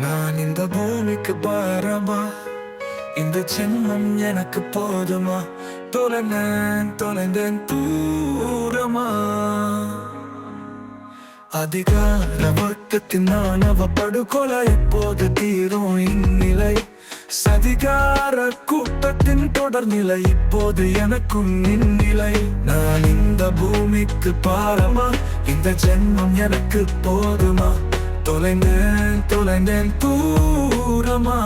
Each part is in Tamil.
நான் இந்த பூமிக்கு பாரமா? இந்த ஜென்மம் எனக்கு போதுமா? தொலைந்தேன் தொலைந்தேன் தூரமா? அதிகார வர்க்கத்தின் ஆணவ படுகொலை எப்போது தீரும் இந்நிலை? சதிகார கூட்டத்தின் தொடர் நிலை இப்போது எனக்கும் இந்நிலை நான் இந்த பூமிக்கு பாரமா? இந்த ஜென்மம் எனக்கு போதுமா? தொலைந்தேன் தொலைந்தேன் தூரமா?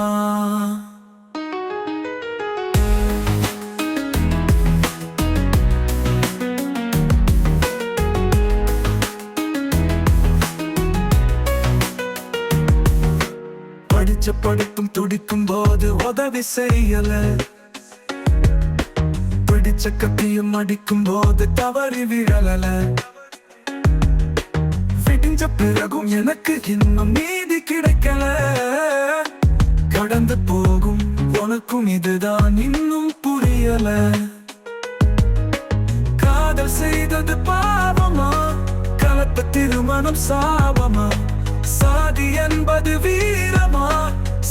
படிச்ச படிப்பும் துடிக்கும் போது உதவி செய்யல. பிடிச்ச கத்தியும் அடிக்கும் போது தவறி விழல. விடிஞ்ச பிறகும் எனக்கு இன்னும் நீதி கிடைக்கல. கடந்து போகும் உனக்கும் இதுதான் இன்னும் புரியல. காதல் செய்தது பாவமா? கலப்பு திருமணம் சாபமா? சாதி என்பது வீரமா?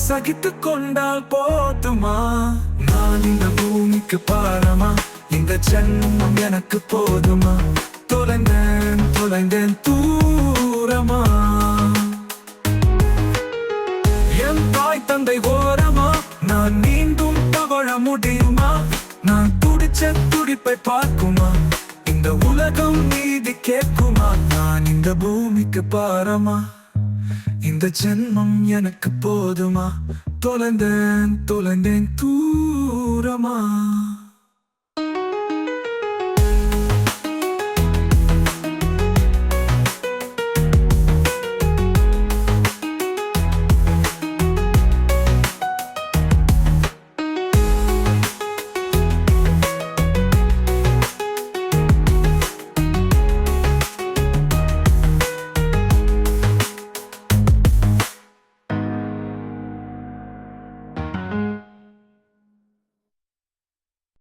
சகித்து கொண்டால் போதுமா? நான் இந்த பூமிக்கு பாரமா? இந்த ஜென்மம் எனக்கு போதுமா? தொலைந்தேன் தொலைந்தேன் தூ என் தாய் தந்தை ஓரமா? நான் மீண்டும் தவழ முடியுமா? நான் துடிச்ச துடிப்பை பார்க்குமா? இந்த உலகம் நீதி கேட்குமா? நான் இந்த பூமிக்கு பாரமா? இந்த ஜென்மம் எனக்கு போதுமா? தொலைந்தேன் தொலைந்தேன் தூரமா?